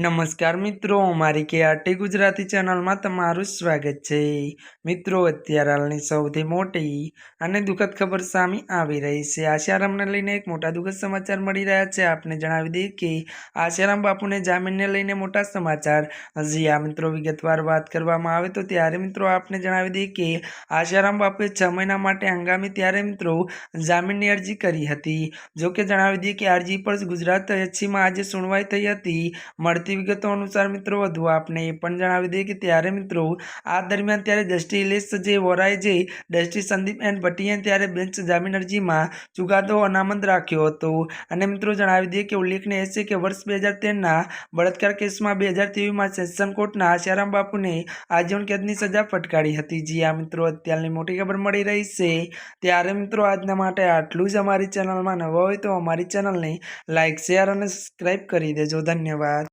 નમસ્કાર મિત્રો, મારી કે આરટી ગુજરાતી ચેનલમાં તમારું સ્વાગત છે. મિત્રો, અત્યારે હાલની સૌથી મોટી અને દુઃખદ ખબર સામે આવી રહી છે. આશારામને લઈને એક મોટા દુઃખદ સમાચાર મળી રહ્યા છે. આપને જણાવી દઈએ કે આશારામ બાપુને જામીનને લઈને મોટા સમાચાર. હજી આ મિત્રો વિગતવાર વાત કરવામાં આવે તો ત્યારે મિત્રો આપને જણાવી દઈએ કે આશારામ બાપુએ છ મહિના માટે હંગામી ત્યારે મિત્રો જામીનની અરજી કરી હતી. જોકે જણાવી દઈએ કે અરજી પર ગુજરાત એચસીમાં આજે સુનવાઈ થઈ હતી. મળતી વિગતો અનુસાર મિત્રો, વધુ આપને એ પણ જણાવી દઈએ કે ત્યારે મિત્રો, આ દરમિયાન ત્યારે જસ્ટિસ જે વોરાએ જે જસ્ટિસ સંદીપ એન ભટ્ટીએ ત્યારે બેન્ચ જામીન અરજીમાં ચુકાદો અનામત રાખ્યો હતો. અને મિત્રો, જણાવી દઈએ કે ઉલ્લેખનીય છે કે વર્ષ બે હજાર તેરના બળાત્કાર કેસમાં બે હજાર તેવીસમાં સેશન કોર્ટના આશારામ બાપુને આજીવન કેદની સજા ફટકારી હતી. જી આ મિત્રો, અત્યારની મોટી ખબર મળી રહી છે. ત્યારે મિત્રો, આજના માટે આટલું જ. અમારી ચેનલમાં નવા હોય તો અમારી ચેનલને લાઇક શેર અને સબસ્ક્રાઈબ કરી દેજો. ધન્યવાદ.